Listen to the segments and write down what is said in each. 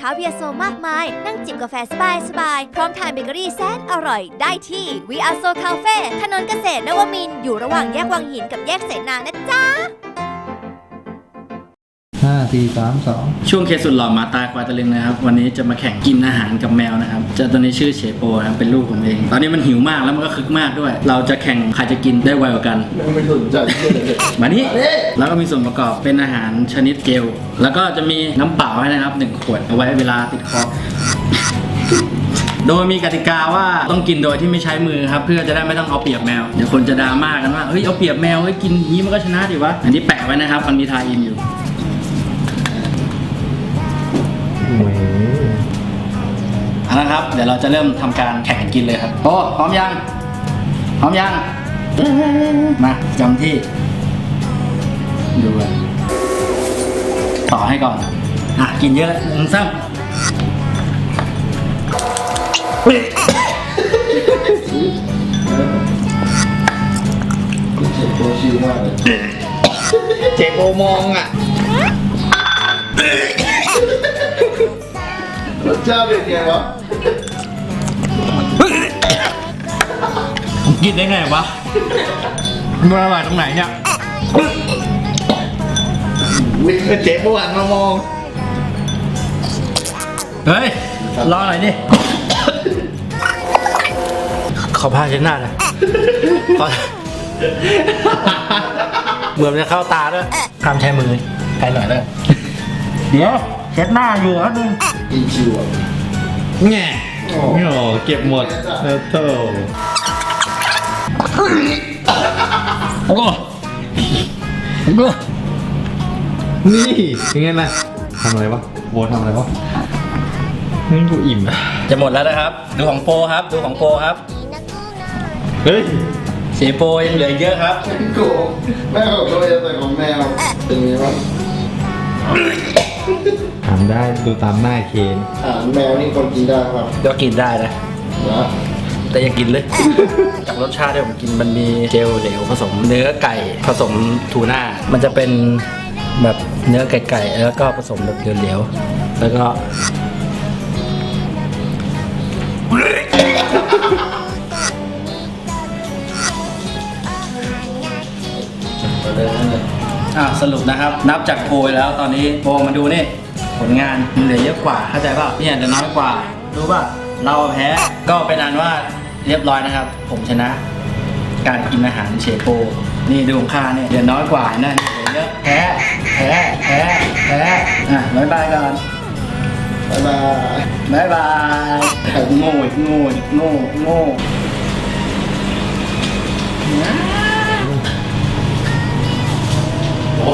ค้าเวียโซมากมาย นั่งจิบกาแฟสบายสบายๆพร้อมทานเบเกอรี่แสนอร่อยได้ที่วีอาโซคาเฟ่ถนนเกษตรนวมินอยู่ระหว่างแยกวังหินกับแยกเสนานะจ๊ะห้า สี่สามสองช่วงเคสสุดหล่อหมาตายควายตะลึงนะครับ วันนี้จะมาแข่งกินอาหารกับแมวนะครับเจ้าตัวนี้ชื่อเฉโปนะครับเป็นลูกผมเอง ตอนนี้มันหิวมากแล้วมันก็คึกมากด้วย เราจะแข่งใครจะกินได้ไวกว่ากันไม่สนใจเรื่องเลยมานี้แล้วก็มีส่วนประกอบเป็นอาหารชนิดเจลแล้วก็จะมีน้ำเปล่าให้นะครับหนึ่งขวดเอาไว้เวลาติดคอโดยมีกติกาว่าต้องกินโดยที่ไม่ใช้มือครับ เพื่อจะได้ไม่ต้องเอาเปรียบแมวเดี๋ยวคนจะดราม่ากันว่าเฮ้ยเอาเปรียบแมวเฮ้ยกินอย่างนี้มันก็ชนะดิวะอันนี้แปะไว้นะครับมันมีทายอินอยู่ เอาละครับ เดี๋ยวเราจะเริ่มทำการแข่งกันกินเลยครับโอ้พร้อมยัง พร้อมยังมาจำที่ ดูกันต่อให้ก่อน อะ กินเยอะหนึ่งซ้เจ็บตัวชิวมากเลยเจโปมองอะ รสชาติเป็นไงวะำกินได้ไงวะมันอร่อยตรงไหนเนี่ยวิ่งเจโปหันมามอง เฮ้ย รอหน่อยดิขอผ้าเช็ดหน้าหน่อยขอเหมือนจะเข้าตาด้วยห้ามใช้มือใช้หน่อยเลยเดี๋ยว เช็ดหน้าอยู่ครับนึงกินชิวอะ แง่โอ้เก็บหมดเออโธ่โอ้โหนี่ยังไงล่ะทำอะไรวะโบทำอะไรวะนี่กูอิ่มอะจะหมดแล้วนะครับ ดูของโปรครับ ดูของโปรครับ เฮ้ยเสียโปรยังเหลือเยอะครับ โกแม่ของตัวเองแต่ของแมวเป็นไงวะทำได้ดูตามหน้าเคนอาหารแมวนี่คนกินได้ครับก็กินได้นะ นะแต่ยังกินเลย จากรสชาติที่ผมกินมันมีเจลเหลวผสมเนื้อไก่ผสมทูน่า มันจะเป็นแบบเนื้อไก่ๆแล้วก็ผสมแบบเหลวๆแล้วก็ อ่าสรุปนะครับ นับจากโพยแล้วตอนนี้โพมาดูนี่ ผลงานมันเหลือเยอะกว่าเข้าใจป่ะเนี่ยเหลือน้อยกว่ารู้ป่ะเราแพ้ก็เป็นอันว่าเรียบร้อยนะครับ ผมชนะ การกินอาหารเชโป นี่ดูของข้าเนี่ยเหลือน้อยกว่านั่นเหลือเยอะแพ้แพ้แพ้แพ้อะบ๊ายบายก่อนบ๊ายบายบ๊ายบายโง่อีกโง่อีกโง่โง่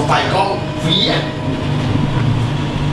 提供 VM